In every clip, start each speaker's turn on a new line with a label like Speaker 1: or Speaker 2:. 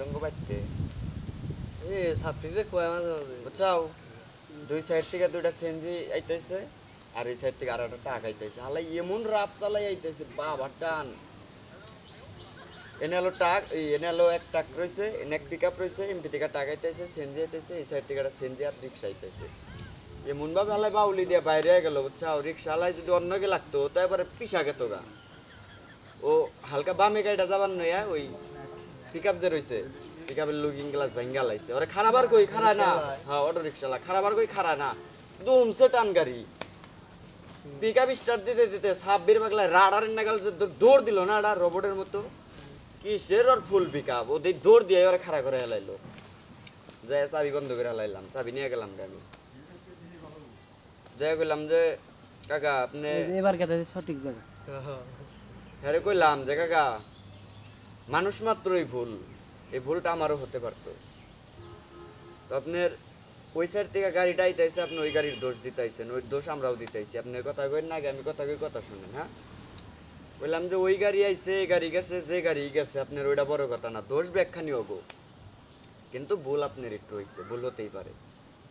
Speaker 1: দঙ্গ
Speaker 2: এ ছাত্রীদের কয় মাঝে মাঝে?
Speaker 1: বুঝছাও? দুই সাইড থেকে দুইটা সেনজি আইতেছে আর এই সাইড থেকে আর একটা টাক আইতেছে হালাই এমন রাপ চালাই আইতেছে বাবা টান। এনে হলো টাক এনে হলো এক টাক রয়েছে এনে এক পিক আপ রয়েছে এমপি থেকে টাক আইতেছে সেনজি আইতেছে এই সাইড থেকে একটা সেনজি আর রিক্সা আইতেছে এমন ভাবে হালাই বাউলি দিয়ে বাইরে গেল বুঝছাও রিক্সা হালাই যদি অন্যকে লাগতো তো এবারে পিসা গেত গা। ও হালকা বামে গাড়িটা যাবার নয়া ওই পিক আপ যে রয়েছে পিক আপের লুকিং গ্লাস ভাঙ্গা লাইছে। ওরে খারাবার কই খারা না। হ্যাঁ অটো রিক্সালা খারাবার কই খারা না। দুমছে টান গাড়ি। পিক আপ স্টার্ট দিতে দিতে সাব্বির বাগলা রাডার নাগাল যে দৌড় দিল না এটা রোবটের মতো। কিসের ওর ফুল পিক আপ ওদের দৌড় দিয়ে ওরা খাড়া করে হেলাইলো। যাই চাবি বন্ধ করে হেলাইলাম চাবি নিয়ে গেলাম গে আমি। যাই বললাম যে কাকা আপনি
Speaker 3: এবার সঠিক জায়গা।
Speaker 1: হ্যাঁ কইলাম যে কাকা মানুষ মাত্রই ভুল। এই ভুলটা আমারও হতে পারতো। তো আপনার ওই সাইড থেকে গাড়িটা আইতাইছে আপনি ওই গাড়ির দোষ দিতাইছেন ওই দোষ আমরাও দিতাইছি। আপনার কথা কই না আগে আমি কথা কই কথা শুনেন হ্যাঁ? বললাম যে ওই গাড়ি আইছে এই গাড়ি গেছে যে গাড়ি গেছে আপনার ওইটা বড় কথা না দোষ ব্যাখ্যানি হব কিন্তু ভুল আপনার একটু হয়েছে ভুল হতেই পারে।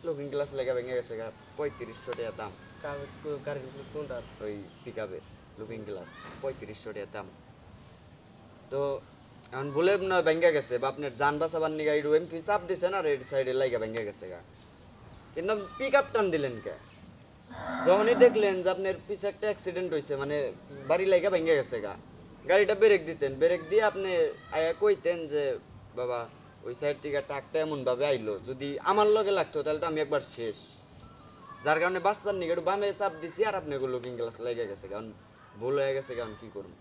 Speaker 1: লুকিং গ্লাস লেগে ভেঙে গেছে গা পঁয়ত্রিশশো টাকা দাম
Speaker 2: গাড়ির কোনটা
Speaker 1: ওই পিক আপের লুকিং গ্লাস পঁয়ত্রিশশো টাকা দাম তো এখন ভুলে না ভেঙে গেছে বা আপনার যান বাঁচাবার নিগা একটু এমপি চাপ দিছেন আর এই সাইডে লাইগা ভেঙে গেছে গা কিন্তু পিক আপ টান দিলেন কে যখনই দেখলেন যে আপনার পিছে একটা অ্যাক্সিডেন্ট হয়েছে মানে বাড়ি লাইগা ভেঙে গেছে গা গাড়িটা ব্রেক দিতেন ব্রেক দিয়ে আপনি আয়া কইতেন যে বাবা ওই সাইড থেকে টাকটা এমন ভাবে আইলো। যদি আমার লগে লাগতো তাহলে তো আমি একবার শেষ। যার কারণে বাঁচবার নিকে একটু বামে চাপ দিছি আর আপনি লুকিং গ্লাস লেগে গেছে কারণ ভুল হয়ে গেছে কারণ কি করুন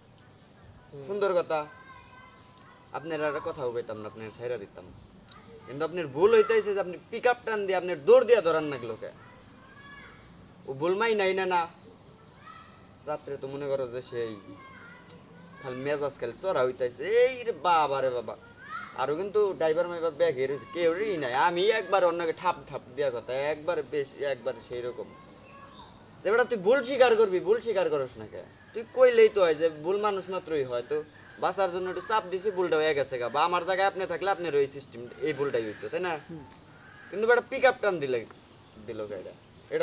Speaker 1: সুন্দর কথা। আপনার আর কথা কইতাম না আপনার ছাইরা দিতাম। কিন্তু আপনার ভুল হইতেছে যে আপনি পিক আপ টান দিয়ে আপনার দৌড় দিয়ে ধরান না লোকে। ও ভুল মাই নাই না না। রাত্রে তো মনে করো যে সেই খালি মেজাজ খালি চড়া হইতেছে এই রে বাবা রে বাবা। আরও কিন্তু ড্রাইভার মাইবার ব্যাগ হেরেছে কেউ রেই নাই। আমি একবার অন্যকে ঠাপ ঠাপ দেওয়ার কথা একবার বেশ একবার সেই রকম। এবার তুই ভুল স্বীকার করবি ভুল স্বীকার করস না কে? তুই কইলেই তো হয় যে ভুল মানুষ মাত্রই হয় তো বাঁচার জন্য একটু চাপ দিছি ভুলটা হয়ে গেছে গা। বা আমার জায়গায় আপনি থাকলে আপনার ওই সিস্টেম এই ভুলটাই হইতো তাই না? কিন্তু বেটা পিক আপ টান দিলে দিল গাড়িটা